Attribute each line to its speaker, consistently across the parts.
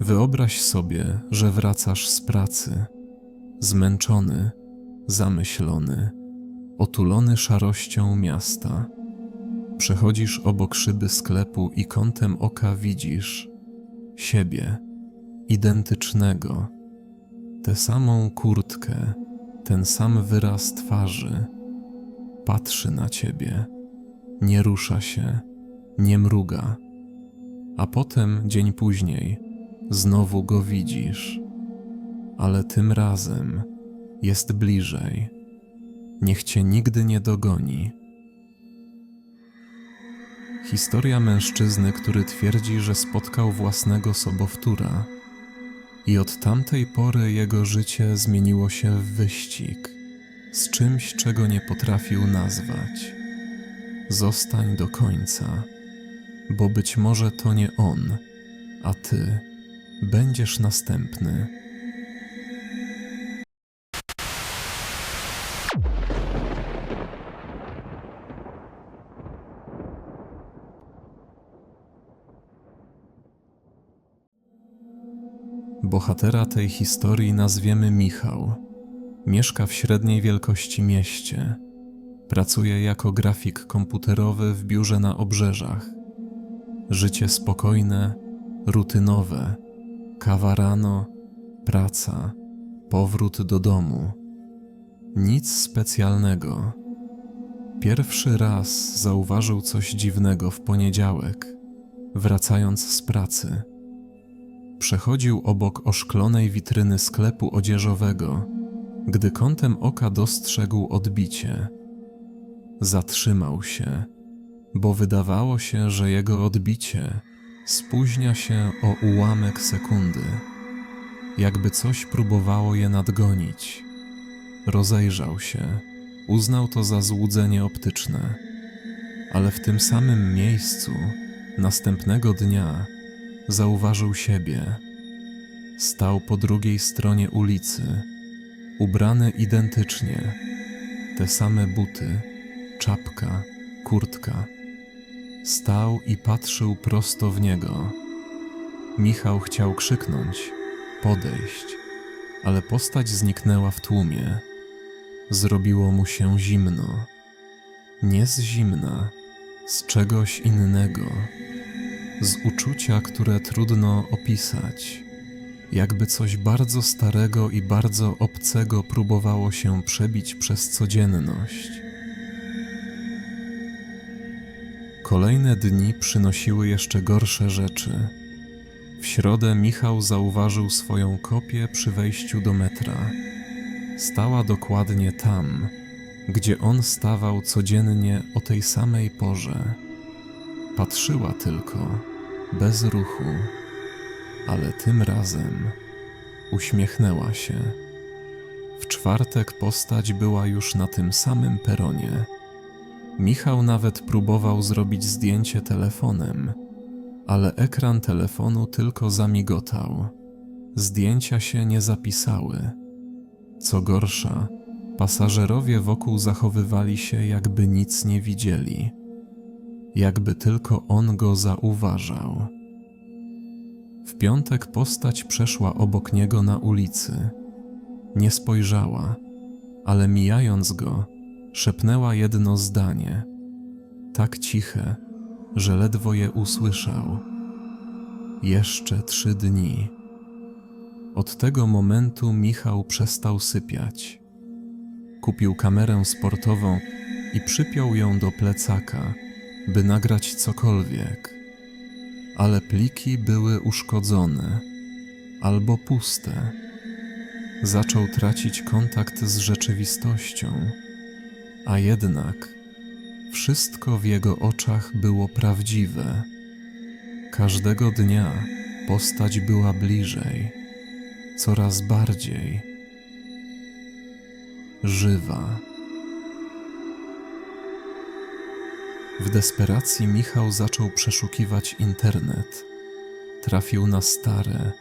Speaker 1: Wyobraź sobie, że wracasz z pracy, zmęczony, zamyślony, otulony szarością miasta. Przechodzisz obok szyby sklepu i kątem oka widzisz siebie, identycznego, tę samą kurtkę, ten sam wyraz twarzy. Patrzy na ciebie, nie rusza się, nie mruga, a potem dzień później znowu go widzisz, ale tym razem jest bliżej. Niech cię nigdy nie dogoni. Historia mężczyzny, który twierdzi, że spotkał własnego sobowtóra, i od tamtej pory jego życie zmieniło się w wyścig z czymś, czego nie potrafił nazwać. Zostań do końca, bo być może to nie on, a ty będziesz następny. Bohatera tej historii nazwiemy Michał. Mieszka w średniej wielkości mieście. Pracuje jako grafik komputerowy w biurze na obrzeżach. Życie spokojne, rutynowe. Kawa rano, praca, powrót do domu. Nic specjalnego. Pierwszy raz zauważył coś dziwnego w poniedziałek, wracając z pracy. Przechodził obok oszklonej witryny sklepu odzieżowego, gdy kątem oka dostrzegł odbicie. Zatrzymał się, bo wydawało się, że jego odbicie spóźnia się o ułamek sekundy, jakby coś próbowało je nadgonić. Rozejrzał się, uznał to za złudzenie optyczne, ale w tym samym miejscu następnego dnia zauważył siebie. Stał po drugiej stronie ulicy, ubrany identycznie, te same buty, czapka, kurtka. Stał i patrzył prosto w niego. Michał chciał krzyknąć, podejść, ale postać zniknęła w tłumie. Zrobiło mu się zimno. Nie z zimna, z czegoś innego z uczucia, które trudno opisać. Jakby coś bardzo starego i bardzo obcego próbowało się przebić przez codzienność. Kolejne dni przynosiły jeszcze gorsze rzeczy. W środę Michał zauważył swoją kopię przy wejściu do metra. Stała dokładnie tam, gdzie on stawał codziennie o tej samej porze. Patrzyła tylko, bez ruchu, ale tym razem uśmiechnęła się. W czwartek postać była już na tym samym peronie. Michał nawet próbował zrobić zdjęcie telefonem, ale ekran telefonu tylko zamigotał. Zdjęcia się nie zapisały. Co gorsza, pasażerowie wokół zachowywali się, jakby nic nie widzieli jakby tylko on go zauważał. W piątek postać przeszła obok niego na ulicy. Nie spojrzała, ale mijając go, szepnęła jedno zdanie, tak ciche, że ledwo je usłyszał. Jeszcze trzy dni. Od tego momentu Michał przestał sypiać. Kupił kamerę sportową i przypiął ją do plecaka by nagrać cokolwiek, ale pliki były uszkodzone albo puste. Zaczął tracić kontakt z rzeczywistością, a jednak wszystko w jego oczach było prawdziwe. Każdego dnia postać była bliżej, coraz bardziej żywa. W desperacji Michał zaczął przeszukiwać internet. Trafił na stare,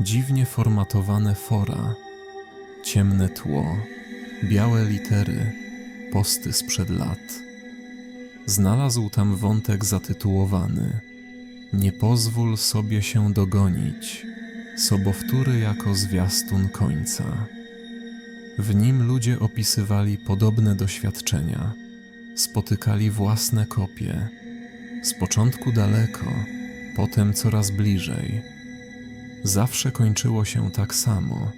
Speaker 1: dziwnie formatowane fora, ciemne tło, białe litery, posty sprzed lat. Znalazł tam wątek zatytułowany Nie pozwól sobie się dogonić. sobowtóry jako zwiastun końca. W nim ludzie opisywali podobne doświadczenia, spotykali własne kopie, z początku daleko, potem coraz bliżej. Zawsze kończyło się tak samo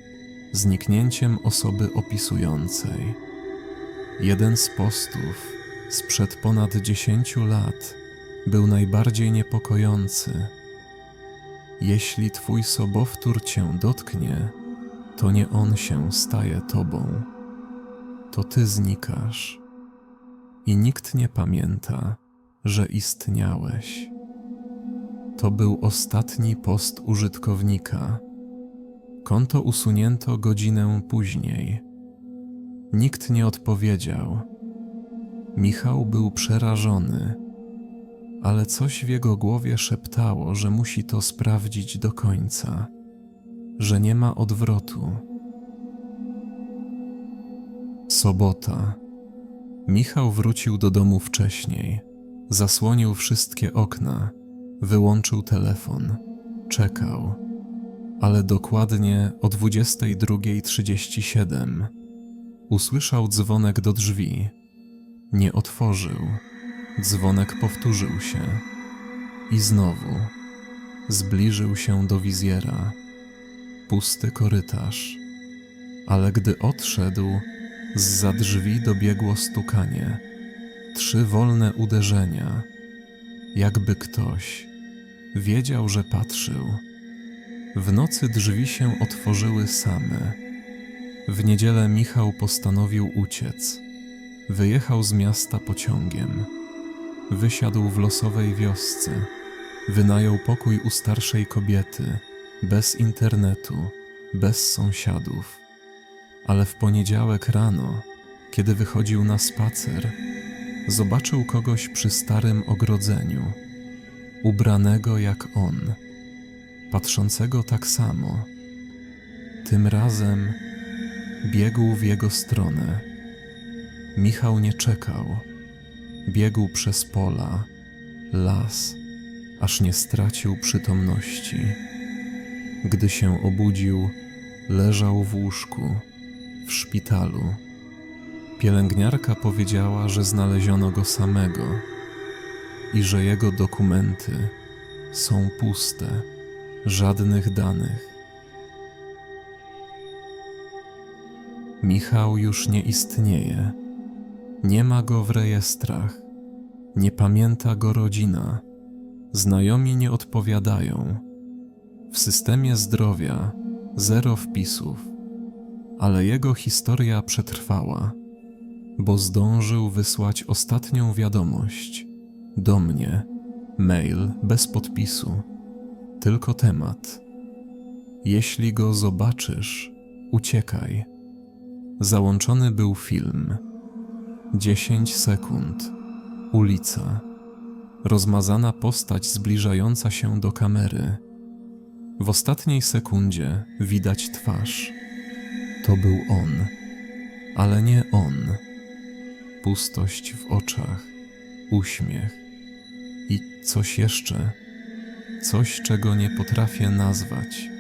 Speaker 1: zniknięciem osoby opisującej. Jeden z postów sprzed ponad dziesięciu lat był najbardziej niepokojący. Jeśli twój sobowtór cię dotknie, to nie on się staje tobą, to ty znikasz i nikt nie pamięta, że istniałeś. To był ostatni post użytkownika. Konto usunięto godzinę później. Nikt nie odpowiedział. Michał był przerażony, ale coś w jego głowie szeptało, że musi to sprawdzić do końca, że nie ma odwrotu. Sobota. Michał wrócił do domu wcześniej. Zasłonił wszystkie okna, wyłączył telefon, czekał. Ale dokładnie o 22.37 usłyszał dzwonek do drzwi. Nie otworzył. Dzwonek powtórzył się. I znowu zbliżył się do wizjera. Pusty korytarz. Ale gdy odszedł, zza drzwi dobiegło stukanie. Trzy wolne uderzenia. Jakby ktoś wiedział, że patrzył. W nocy drzwi się otworzyły same. W niedzielę Michał postanowił uciec. Wyjechał z miasta pociągiem. Wysiadł w losowej wiosce. Wynajął pokój u starszej kobiety, bez internetu, bez sąsiadów. Ale w poniedziałek rano, kiedy wychodził na spacer, zobaczył kogoś przy starym ogrodzeniu, ubranego jak on, patrzącego tak samo. Tym razem biegł w jego stronę. Michał nie czekał. Biegł przez pola, las, aż nie stracił przytomności. Gdy się obudził, leżał w łóżku, w szpitalu. Pielęgniarka powiedziała, że znaleziono go samego i że jego dokumenty są puste, żadnych danych. Michał już nie istnieje. Nie ma go w rejestrach. Nie pamięta go rodzina. Znajomi nie odpowiadają. W systemie zdrowia zero wpisów, ale jego historia przetrwała, bo zdążył wysłać ostatnią wiadomość do mnie. Mail bez podpisu, tylko temat. Jeśli go zobaczysz, uciekaj. Załączony był film. 10 sekund. Ulica. Rozmazana postać zbliżająca się do kamery. W ostatniej sekundzie widać twarz. To był on, ale nie on. Pustość w oczach, uśmiech i coś jeszcze, coś czego nie potrafię nazwać.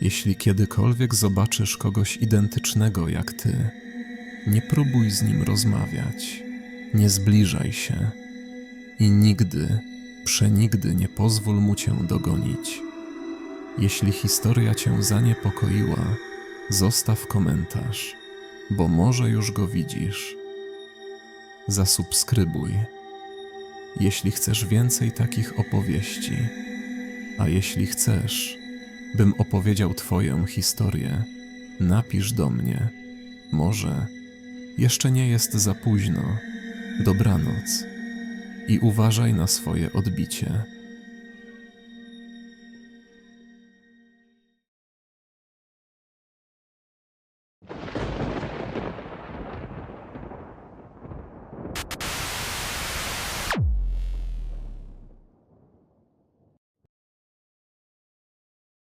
Speaker 1: Jeśli kiedykolwiek zobaczysz kogoś identycznego jak ty, nie próbuj z nim rozmawiać, nie zbliżaj się i nigdy, przenigdy nie pozwól mu cię dogonić. Jeśli historia cię zaniepokoiła, zostaw komentarz, bo może już go widzisz. Zasubskrybuj, jeśli chcesz więcej takich opowieści, a jeśli chcesz, bym opowiedział Twoją historię, napisz do mnie. Może jeszcze nie jest za późno. Dobranoc i uważaj na swoje odbicie.